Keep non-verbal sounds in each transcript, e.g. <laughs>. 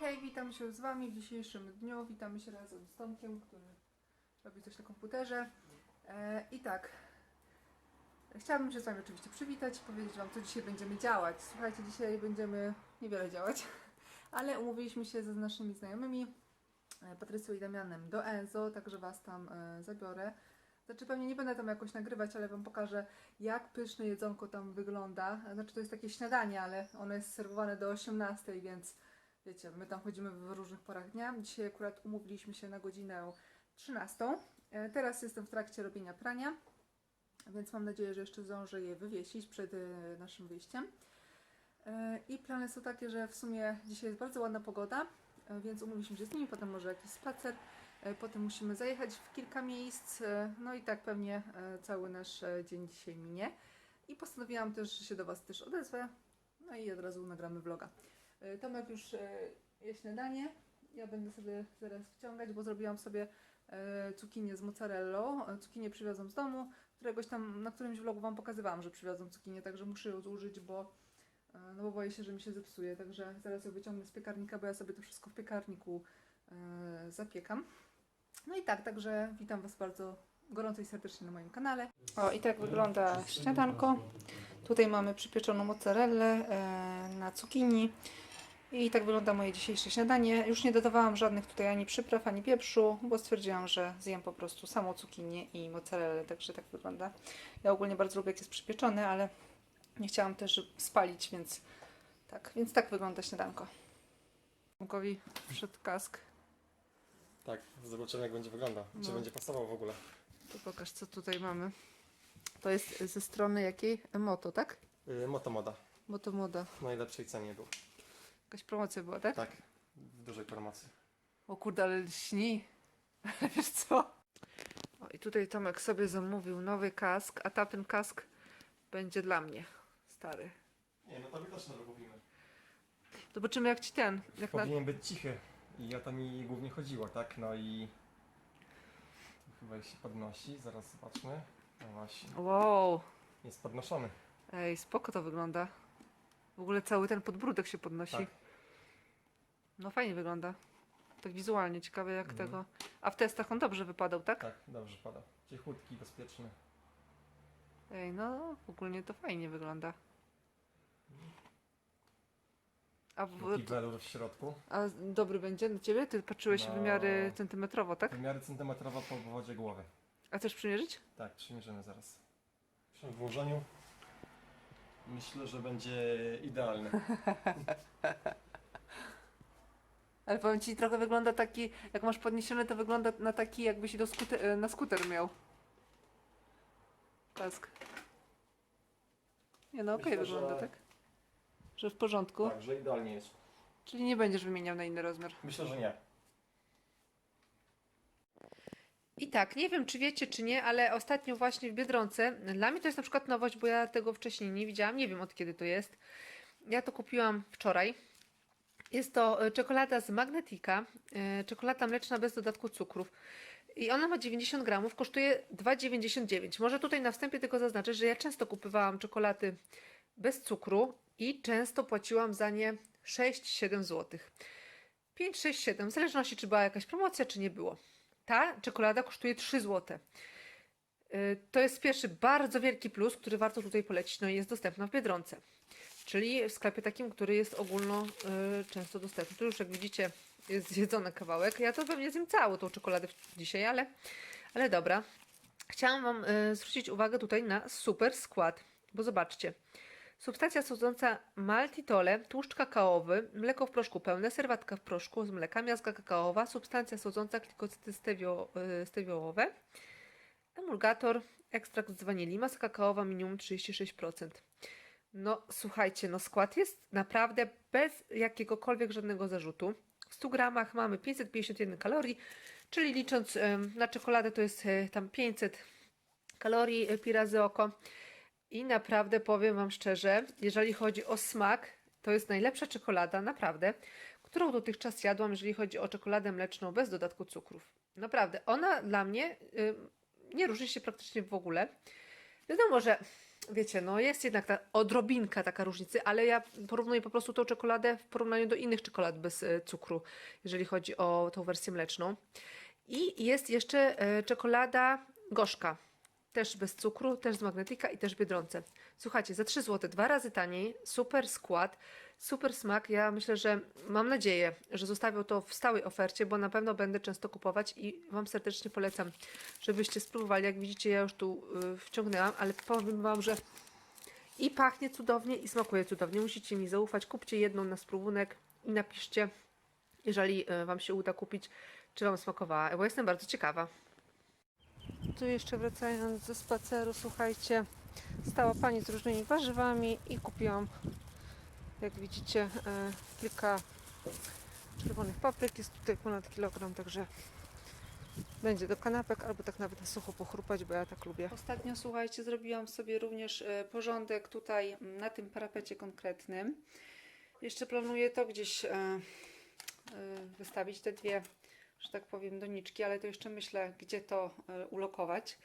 hej, witam się z Wami w dzisiejszym dniu. Witamy się razem z Tomkiem, który robi coś na komputerze. E, I tak, chciałabym się z Wami oczywiście przywitać i powiedzieć Wam, co dzisiaj będziemy działać. Słuchajcie, dzisiaj będziemy niewiele działać, <laughs> ale umówiliśmy się ze naszymi znajomymi, e, Patrycją i Damianem, do Enzo, także Was tam e, zabiorę. Znaczy pewnie nie będę tam jakoś nagrywać, ale Wam pokażę, jak pyszne jedzonko tam wygląda. Znaczy to jest takie śniadanie, ale ono jest serwowane do 18, więc wiecie, my tam chodzimy w różnych porach dnia. Dzisiaj akurat umówiliśmy się na godzinę 13. E, Teraz jestem w trakcie robienia prania, więc mam nadzieję, że jeszcze zdążę je wywiesić przed e, naszym wyjściem. E, I plany są takie, że w sumie dzisiaj jest bardzo ładna pogoda, więc umówiliśmy się z nimi, potem może jakiś spacer. Potem musimy zajechać w kilka miejsc, no i tak pewnie cały nasz dzień dzisiaj minie. I postanowiłam też, że się do Was też odezwę, no i od razu nagramy vloga. E, Tomek już e, je śniadanie, ja będę sobie zaraz wciągać, bo zrobiłam sobie e, cukinię z mozzarellą. Cukinię przywiozłam z domu, któregoś tam, na którymś vlogu Wam pokazywałam, że przywiozłam cukinię, także muszę ją zużyć, bo no bo boję się, że mi się zepsuje, także zaraz ją wyciągnę z piekarnika, bo ja sobie to wszystko w piekarniku zapiekam. No i tak, także witam Was bardzo gorąco i serdecznie na moim kanale. O, i tak wygląda śniadanko. Tutaj mamy przypieczoną mozzarellę na cukinii. I tak wygląda moje dzisiejsze śniadanie. Już nie dodawałam żadnych tutaj ani przypraw, ani pieprzu, bo stwierdziłam, że zjem po prostu samą cukinię i mozzarellę, także tak wygląda. Ja ogólnie bardzo lubię, jak jest przypieczony, ale nie chciałam też spalić, więc tak, więc tak wygląda śniadanko. Tomkowi wszedł kask. Tak, zobaczymy jak będzie wyglądał. Czy No. będzie pasował w ogóle. To pokaż, co tutaj mamy. To jest ze strony jakiej? Moto, tak? Yy, Motomoda. Moto Moda. W najlepszej cenie był. Jakaś promocja była, tak? Tak, w dużej promocji. O kurde, ale śni. <laughs> Wiesz co? O, i tutaj Tomek sobie zamówił nowy kask, a tamten kask będzie dla mnie. Stary. Nie, no to my też nowy kupimy. Zobaczymy jak ci ten. Jak na... Powinien być cichy. I o to mi głównie chodziło, tak? No i... Tu chyba się podnosi, zaraz zobaczmy. No właśnie, Wow. jest podnoszony. Ej, spoko to wygląda. W ogóle cały ten podbródek się podnosi. Tak. No fajnie wygląda. Tak wizualnie, ciekawe jak Mhm. tego. A w testach on dobrze wypadał, tak? Tak, dobrze pada. Cichutki, bezpieczny. Ej, no ogólnie to fajnie wygląda. A, w, w środku. a dobry będzie dla ciebie? Ty patrzyłeś No. wymiary centymetrowo, tak? Wymiary centymetrowo po obwodzie głowy. A chcesz przymierzyć? Tak, przymierzymy zaraz. Przy włożeniu myślę, że będzie idealny. <laughs> Ale powiem ci, trochę wygląda taki, jak masz podniesiony, to wygląda na taki, jakbyś do skuter, e, na skuter miał. Kask. Nie no, okej Myślę, wygląda, że- tak? Że w porządku. Tak, że idealnie jest. Czyli nie będziesz wymieniał na inny rozmiar. Myślę, że nie. I tak, nie wiem czy wiecie czy nie, ale ostatnio właśnie w Biedronce, dla mnie to jest na przykład nowość, bo ja tego wcześniej nie widziałam, nie wiem od kiedy to jest. Ja to kupiłam wczoraj. Jest to e, czekolada z Magnetika, e, czekolada mleczna bez dodatku cukrów. I ona ma 90 gramów, kosztuje 2,99. Może tutaj na wstępie tylko zaznaczę, że ja często kupowałam czekolady bez cukru i często płaciłam za nie 6-7 zł. 5, 6, 7, w zależności czy była jakaś promocja, czy nie było. Ta czekolada kosztuje 3 zł. Y, To jest pierwszy bardzo wielki plus, który warto tutaj polecić, no i jest dostępna w Biedronce. Czyli w sklepie takim, który jest ogólno y, często dostępny. Tu już jak widzicie jest zjedzony kawałek. Ja to pewnie zjem całą tą czekoladę dzisiaj, ale, ale dobra. Chciałam Wam y, zwrócić uwagę tutaj na super skład, bo zobaczcie. Substancja słodząca maltitole, tłuszcz kakaowy, mleko w proszku pełne, serwatka w proszku z mleka, miazga kakaowa, substancja słodząca, glikocydy stewio, y, stewiołowe, emulgator, ekstrakt z wanilii, masa kakaowa minimum 36%. No słuchajcie, no skład jest naprawdę bez jakiegokolwiek żadnego zarzutu. W 100 gramach mamy 551 kalorii, czyli licząc na czekoladę to jest e, tam 500 kalorii e, pi razy oko. I naprawdę powiem Wam szczerze, jeżeli chodzi o smak, to jest najlepsza czekolada, naprawdę, którą dotychczas jadłam, jeżeli chodzi o czekoladę mleczną bez dodatku cukrów. Naprawdę, ona dla mnie nie różni się praktycznie w ogóle. Wiadomo, że wiecie, no jest jednak ta odrobinka taka różnicy, ale ja porównuję po prostu tą czekoladę w porównaniu do innych czekolad bez e, cukru, jeżeli chodzi o tą wersję mleczną. I jest jeszcze e, czekolada gorzka, też bez cukru, też z magnetyka i też Biedronce. Słuchajcie, za 3 zł, dwa razy taniej, super skład, super smak. Ja myślę, że mam nadzieję, że zostawią to w stałej ofercie, bo na pewno będę często kupować i Wam serdecznie polecam, żebyście spróbowali. Jak widzicie, ja już tu y, wciągnęłam, ale powiem Wam, że i pachnie cudownie, i smakuje cudownie. Musicie mi zaufać. Kupcie jedną na spróbunek i napiszcie, jeżeli y, Wam się uda kupić, czy Wam smakowała, bo jestem bardzo ciekawa. Tu jeszcze wracając ze spaceru, słuchajcie, stała pani z różnymi warzywami i kupiłam, jak widzicie, e, kilka czerwonych papryk. Jest tutaj ponad kilogram, także będzie do kanapek albo tak nawet na sucho pochrupać, bo ja tak lubię. Ostatnio, słuchajcie, zrobiłam sobie również e, porządek tutaj na tym parapecie konkretnym. Jeszcze planuję to gdzieś e, wystawić, te dwie że tak powiem, doniczki, ale to jeszcze myślę, gdzie to ulokować.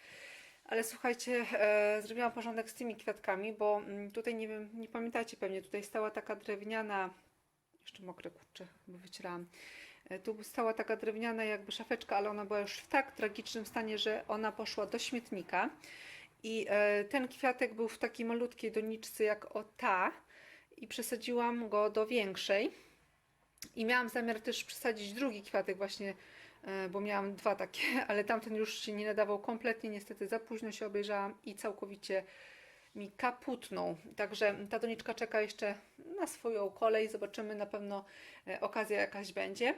Ale słuchajcie, e, zrobiłam porządek z tymi kwiatkami, bo mm, tutaj nie wiem, nie pamiętacie pewnie, tutaj stała taka drewniana, jeszcze mokre kurczę, bo wycierałam. E, tu stała taka drewniana jakby szafeczka, ale ona była już w tak tragicznym stanie, że ona poszła do śmietnika. I e, ten kwiatek był w takiej malutkiej doniczce jak o ta i przesadziłam go do większej. I miałam zamiar też przesadzić drugi kwiatek właśnie, bo miałam dwa takie, <laughs> ale tamten już się nie nadawał kompletnie, niestety za późno się obejrzałam i całkowicie mi kaputnął. Także ta doniczka czeka jeszcze na swoją kolej, zobaczymy, na pewno e, okazja jakaś będzie.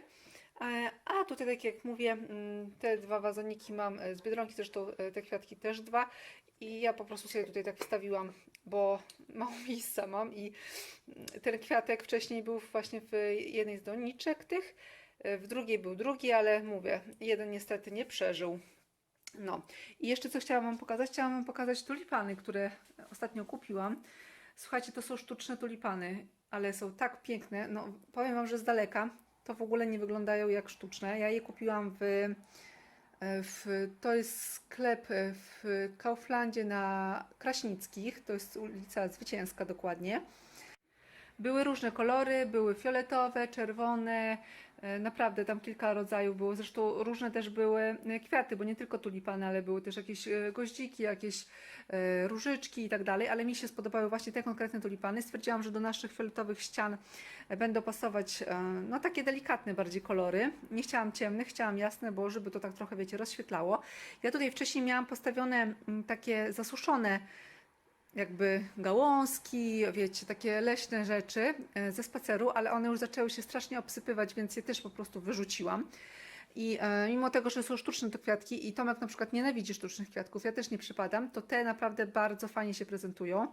E, A tutaj, tak jak mówię, mm, te dwa wazoniki mam e, z Biedronki, zresztą e, te kwiatki też dwa i ja po prostu sobie tutaj tak wstawiłam, bo mało miejsca mam i mm, ten kwiatek wcześniej był właśnie w jednej z doniczek tych, e, w drugiej był drugi, ale mówię, jeden niestety nie przeżył. No i jeszcze co chciałam Wam pokazać? Chciałam Wam pokazać tulipany, które ostatnio kupiłam. Słuchajcie, to są sztuczne tulipany, ale są tak piękne. No powiem Wam, że z daleka to w ogóle nie wyglądają jak sztuczne. Ja je kupiłam w, w to jest sklep w Kauflandzie na Kraśnickich, to jest ulica Zwycięska dokładnie. Były różne kolory, były fioletowe, czerwone, e, naprawdę tam kilka rodzajów było. Zresztą różne też były e, kwiaty, bo nie tylko tulipany, ale były też jakieś e, goździki, jakieś e, różyczki i tak dalej, ale mi się spodobały właśnie te konkretne tulipany. Stwierdziłam, że do naszych fioletowych ścian e, będą pasować e, no takie delikatne bardziej kolory. Nie chciałam ciemnych, chciałam jasne, bo żeby to tak trochę, wiecie, rozświetlało. Ja tutaj wcześniej miałam postawione mm, takie zasuszone jakby gałązki, wiecie, takie leśne rzeczy e, ze spaceru, ale one już zaczęły się strasznie obsypywać, więc je też po prostu wyrzuciłam. I e, mimo tego, że są sztuczne te kwiatki i Tomek na przykład nienawidzi sztucznych kwiatków, ja też nie przypadam, to te naprawdę bardzo fajnie się prezentują.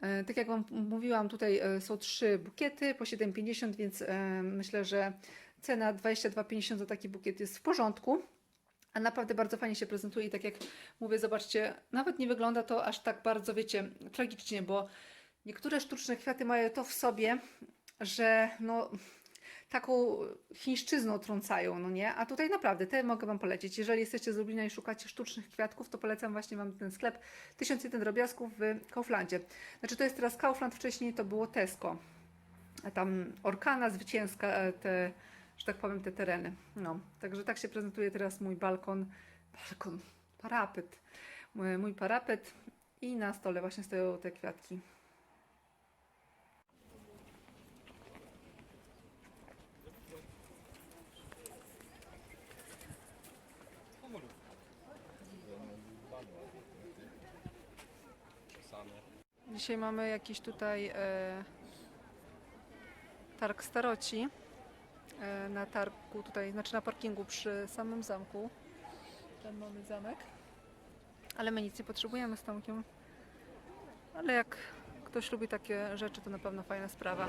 E, tak jak Wam mówiłam, tutaj są trzy bukiety po 7,50, więc myślę, że cena 22,50 za taki bukiet jest w porządku. A naprawdę bardzo fajnie się prezentuje i tak jak mówię, zobaczcie, nawet nie wygląda to aż tak bardzo, wiecie, tragicznie, bo niektóre sztuczne kwiaty mają to w sobie, że no taką chińszczyzną trącają, no nie? A tutaj naprawdę, te mogę Wam polecić. Jeżeli jesteście z Lublina i szukacie sztucznych kwiatków, to polecam właśnie Wam ten sklep 1001 drobiazgów w Kauflandzie. Znaczy to jest teraz Kaufland, wcześniej to było Tesco. A tam Orkana, Zwycięska, e, te, że tak powiem, te tereny. No, także tak się prezentuje teraz mój balkon, balkon, parapet. Mój, mój parapet i na stole właśnie stoją te kwiatki. Dzisiaj mamy jakiś tutaj e, targ staroci. E, na targu tutaj, znaczy na parkingu przy samym zamku. Tam mamy zamek. Ale my nic nie potrzebujemy z Tomkiem. Ale jak ktoś lubi takie rzeczy, to na pewno fajna sprawa.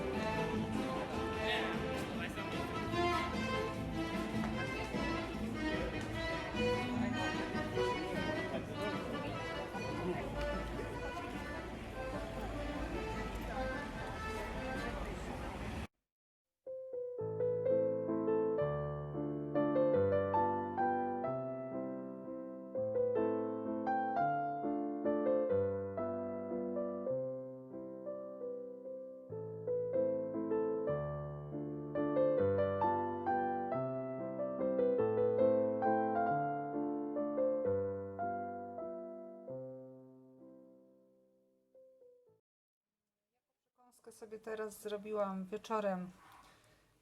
Sobie teraz zrobiłam wieczorem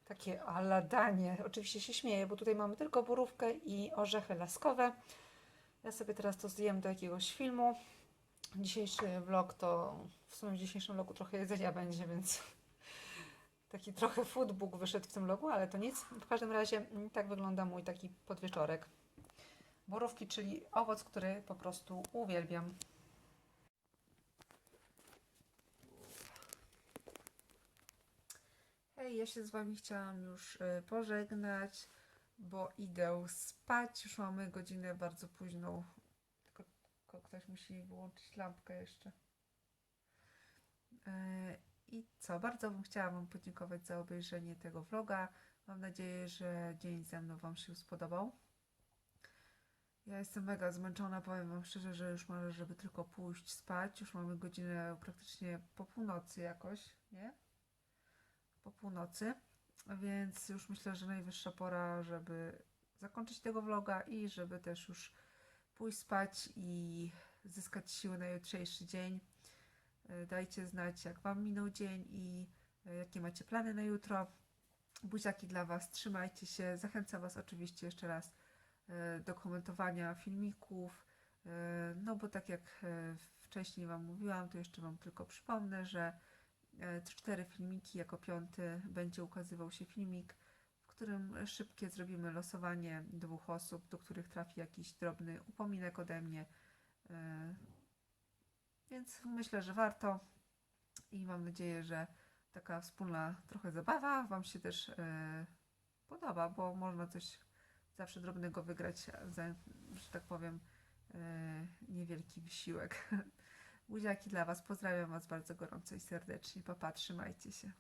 takie ala danie. Oczywiście się śmieję, bo tutaj mamy tylko borówkę i orzechy laskowe. Ja sobie teraz to zjem do jakiegoś filmu. Dzisiejszy vlog to w sumie w dzisiejszym vlogu trochę jedzenia będzie, więc taki trochę foodbook wyszedł w tym vlogu, ale to nic. W każdym razie tak wygląda mój taki podwieczorek. Borówki, czyli owoc, który po prostu uwielbiam. Ja się z Wami chciałam już y, pożegnać, bo idę spać. Już mamy godzinę bardzo późną. Tylko, ktoś musi wyłączyć lampkę jeszcze. E, I co? Bardzo bym chciała Wam podziękować za obejrzenie tego vloga. Mam nadzieję, że dzień ze mną Wam się spodobał. Ja jestem mega zmęczona, powiem Wam szczerze, że już marzę, żeby tylko pójść spać. Już mamy godzinę praktycznie po północy jakoś, nie? Po północy, więc już myślę, że najwyższa pora, żeby zakończyć tego vloga i żeby też już pójść spać i zyskać siły na jutrzejszy dzień. E, Dajcie znać, jak Wam minął dzień i e, jakie macie plany na jutro. Buziaki dla Was, trzymajcie się. Zachęcam Was oczywiście jeszcze raz e, do komentowania filmików. No bo tak jak wcześniej Wam mówiłam, to jeszcze Wam tylko przypomnę, że cztery filmiki, jako piąty będzie ukazywał się filmik, w którym szybkie zrobimy losowanie dwóch osób, do których trafi jakiś drobny upominek ode mnie. E, Więc myślę, że warto i mam nadzieję, że taka wspólna trochę zabawa Wam się też e, podoba, bo można coś zawsze drobnego wygrać za, że tak powiem, e, niewielki wysiłek. <laughs> Buziaki dla Was. Pozdrawiam Was bardzo gorąco i serdecznie. Papa, trzymajcie się.